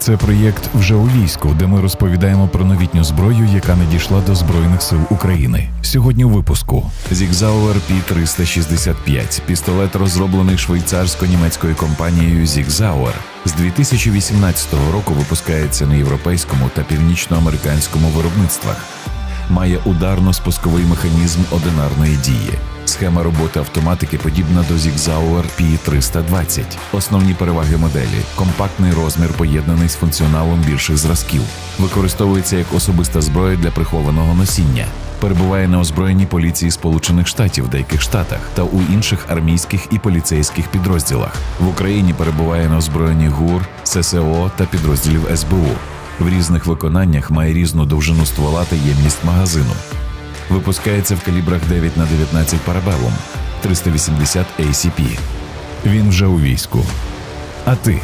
Це проєкт вже у війську, де ми розповідаємо про новітню зброю, яка надійшла до Збройних сил України. Сьогодні у випуску Зігзауер P365 – пістолет, розроблений швейцарсько-німецькою компанією Зігзауер. З 2018 року випускається на європейському та північноамериканському виробництвах. Має ударно-спусковий механізм одинарної дії. Схема роботи автоматики подібна до Zigzauer P320. Основні переваги моделі: компактний розмір, поєднаний з функціоналом більших зразків. Використовується як особиста зброя для прихованого носіння. Перебуває на озброєнні поліції Сполучених Штатів в деяких штатах та у інших армійських і поліцейських підрозділах. В Україні перебуває на озброєнні ГУР, ССО та підрозділів СБУ. В різних виконаннях має різну довжину ствола та ємність магазину. Випускається в калібрах 9 на 19 парабелом 380 ACP. Він вже у війську. А ти